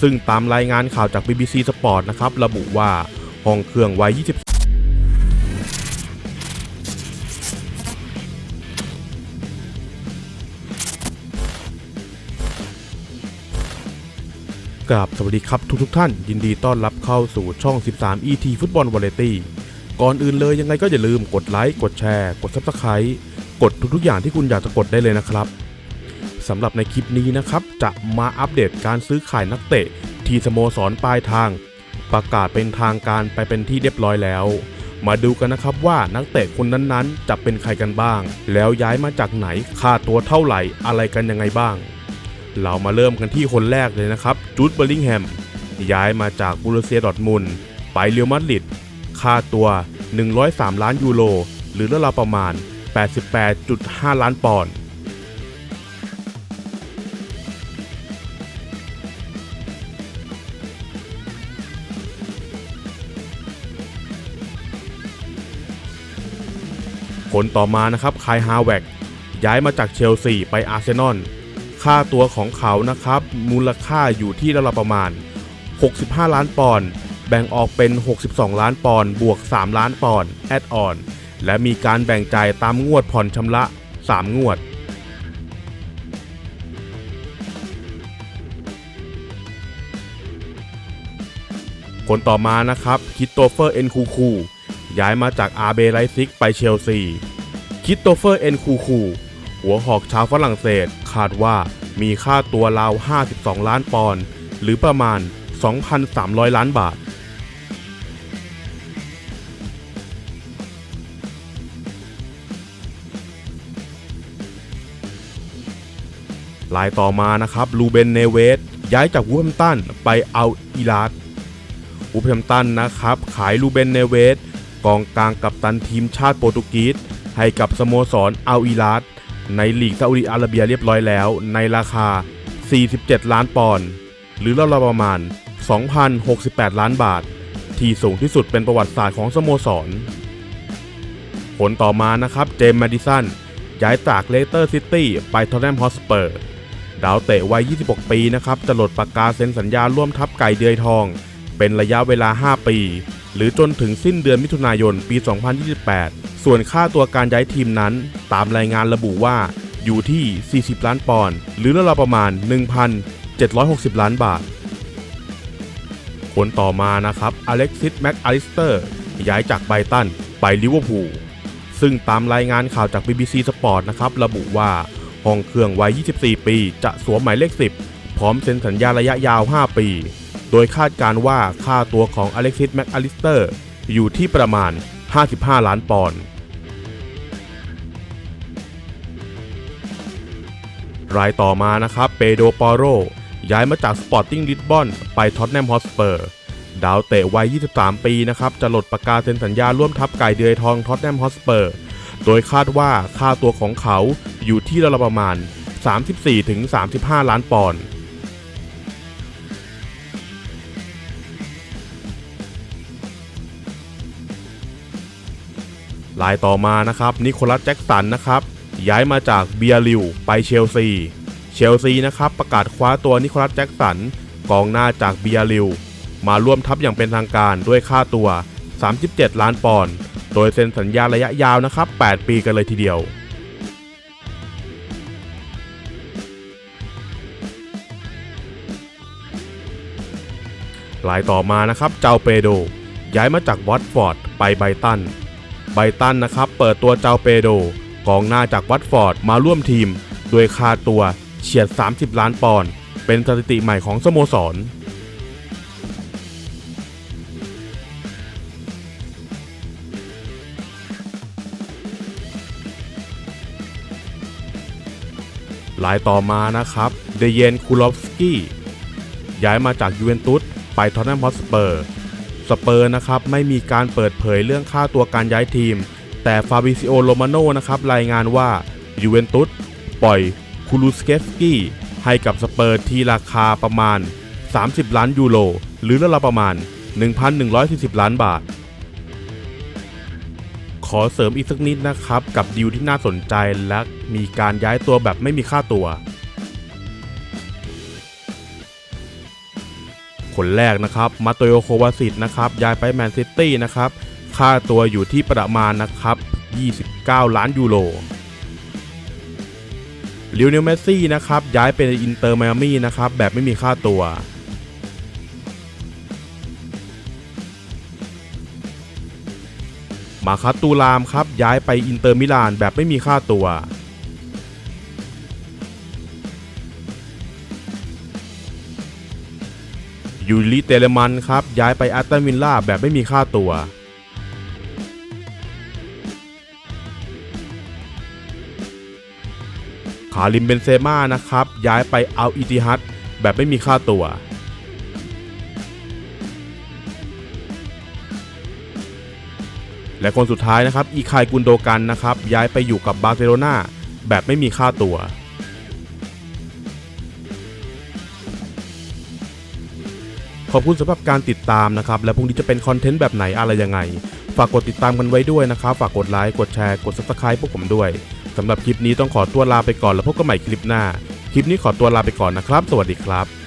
ซึ่งตามรายงานข่าวจาก BBC Sport นะครับ ระบุว่าห้องเครื่องวัย 20กราบสวัสดีครับทุกทุกท่าน ยินดีต้อนรับเข้าสู่ช่อง 13 ET ฟุตบอลวาไรตี้ก่อนอื่นเลยยังไงก็อย่าลืมกดไลค์ กดแชร์ กด Subscribe กดทุกๆอย่างที่คุณอยากจะกดได้เลยนะครับ สำหรับในคลิปนี้นะครับจะมาอัปเดตการซื้อขายนักเตะ ที่สโมสรปลายทาง ประกาศเป็นทางการไปเป็นที่เรียบร้อยแล้ว มาดูกันนะครับว่านักเตะคนนั้นๆ จะเป็นใครกันบ้าง แล้วย้ายมาจากไหนค่าตัวเท่าไหร่อะไรกันยังไงบ้าง เรามาเริ่มกันที่คนแรกเลยนะครับจูดเบอร์ลิงแฮมย้ายมาจากบูรเซียดอทมุนไปเรอัลมาดริดค่าตัว 103 ล้านยูโรหรือราวๆประมาณ 88.5 ล้านปอนด์ คนต่อมานะครับคายฮาแวกย้ายมาจากเชลซีไปอาร์เซนอล ค่าตัวของเขานะครับ มูลค่าอยู่ที่ราวๆประมาณ 65 ล้านปอนด์ แบ่งออกเป็น 62 ล้านปอนด์ บวก 3 ล้านปอนด์ แอดออน และมีการแบ่งจ่ายตามงวดผ่อนชำระ 3 งวด คนต่อมานะครับ คิตโตเฟอร์ เอ็นคูคู ย้ายมาจากอาเบไลซิกไปเชลซี คิตโตเฟอร์เอ็นคูคู หัวหอกชาวฝรั่งเศสคาดว่ามีค่าตัวราว 52 ล้านปอนด์หรือประมาณ 2,300 ล้านบาท ลายต่อมานะครับลูเบนเนเวสย้ายจากวูแฮมตันไปเอาอิลาดวูแฮมตันนะครับ ขายลูเบนเนเวส กองกลางกัปตันทีมชาติโปรตุเกสให้กับสโมสรอัลอิลาดในลีกซาอุดิอาระเบียเรียบร้อยแล้ว ในราคา 47 ล้านปอนด์หรือราวๆประมาณ 2,068 ล้านบาท ที่สูงที่สุดเป็นประวัติศาสตร์ของสโมสร ผลต่อมานะครับ เจมส์แมดิสันย้ายจากเลสเตอร์ซิตี้ไปทอตแนมฮอสเปอร์ ดาวเตะวัย 26 ปีนะครับ จะหลดปากกาเซ็นสัญญาร่วมทัพไก่เดือยทอง เป็นระยะเวลา 5 ปี หรือจนถึงสิ้นเดือนมิถุนายนปี 2028 ส่วนค่าตัวการย้ายทีมนั้น ตามรายงานระบุว่าอยู่ที่ 40 ล้านปอนด์หรือราวๆประมาณ 1,760 ล้านบาท คนต่อมานะครับอเล็กซิสแม็กอลิสเตอร์ย้ายจากไบรตันไปลิเวอร์พูลซึ่งตามรายงานข่าวจาก BBC Sport นะครับระบุว่าห้องเครื่องวัย 24 ปี จะสวมหมายเลข 10 พร้อมเซ็นสัญญาระยะยาว 5 ปี โดยคาดการว่าค่าตัวของอเล็กซิสแม็กอลิสเตอร์อยู่ที่ประมาณ 55 ล้านปอนด์ รายต่อมานะครับเปโดปอโรย้ายมาจากสปอร์ติ้งลิสบอนไปท็อตแนมฮอสเปอร์ดาวเตะวัย 23 ปีนะครับ จะหลดประกาศเซ็นสัญญาร่วมทัพไก่เดือยทองท็อตแนมฮอสเปอร์ โดยคาดว่าค่าตัวของเขาอยู่ที่ราวประมาณ 34-35 ล้านปอนด์ ลายต่อมานะครับนิโคลัสแจ็กสันนะครับย้ายมาจากเบียริวไปเชลซี เชลซีนะครับประกาศคว้าตัวนิโคลัสแจ็กสันกองหน้าจากเบียริวมาร่วมทัพอย่างเป็นทางการด้วยค่าตัว 37 ล้านปอนด์โดยเซ็นสัญญาระยะยาวนะครับ 8 ปีกันเลยทีเดียวลายต่อมานะครับ เจ้าเปโด ย้ายมาจากวัตฟอร์ดไปไบตัน ไบตันนะครับเปิดตัวเจ้าเปโดกองหน้าจากวัตฟอร์ดมาร่วมทีม โดยค่าตัวเฉียด 30 ล้านปอนด์เป็นสถิติใหม่ของสโมสรลายต่อมานะครับ เดเยนคูลอฟสกี้ย้ายมาจากยูเวนตุสไปทอตแนมฮอสเปอร์ สเปอร์นะครับไม่มีการเปิดเผยเรื่องค่าตัวการย้ายทีม แต่ฟาบิซิโอโรมาโนนะครับรายงานว่ายูเวนตุสปล่อยคูลูสเคฟสกี้ให้กับสเปอร์ที่ราคาประมาณ 30 ล้านยูโรหรือราวๆประมาณ 1,140 ล้านบาท ขอเสริมอีกสักนิดนะครับ กับดีลที่น่าสนใจและมีการย้ายตัวแบบไม่มีค่าตัว คนแรกนะครับมาโตโยโควาสิตนะครับย้ายไปแมนซิตี้นะครับค่าตัวอยู่ที่ประมาณนะครับ 29 ล้านยูโรลิวเนลเมสซี่นะครับย้ายไปอินเตอร์ไมอามี่นะครับแบบไม่มีค่าตัวมาคัตตูรามครับย้ายไปอินเตอร์มิลานแบบไม่มีค่าตัว ยูริเตเลมันครับย้ายไปแอตตันวิลล่าแบบไม่มีค่าตัว คาริมเบนเซม่านะครับ ย้ายไปเอัลอิติฮัดแบบไม่มีค่าตัวและคนสุดท้ายนะครับ อีคายกุนโดกันนะครับ ย้ายไปอยู่กับบาร์เซโลนาแบบไม่มีค่าตัว ขอบคุณสำหรับการติดตามนะครับ และพรุ่งนี้จะเป็นคอนเทนต์แบบไหนอะไรยังไง ฝากกดติดตามกันไว้ด้วยนะครับ ฝากกดไลค์ กดแชร์ กด subscribe พวกผมด้วยสำหรับคลิปนี้ต้องขอตัวลาไปก่อนแล้วพบกันใหม่คลิปหน้า คลิปนี้ขอตัวลาไปก่อนนะครับ สวัสดีครับ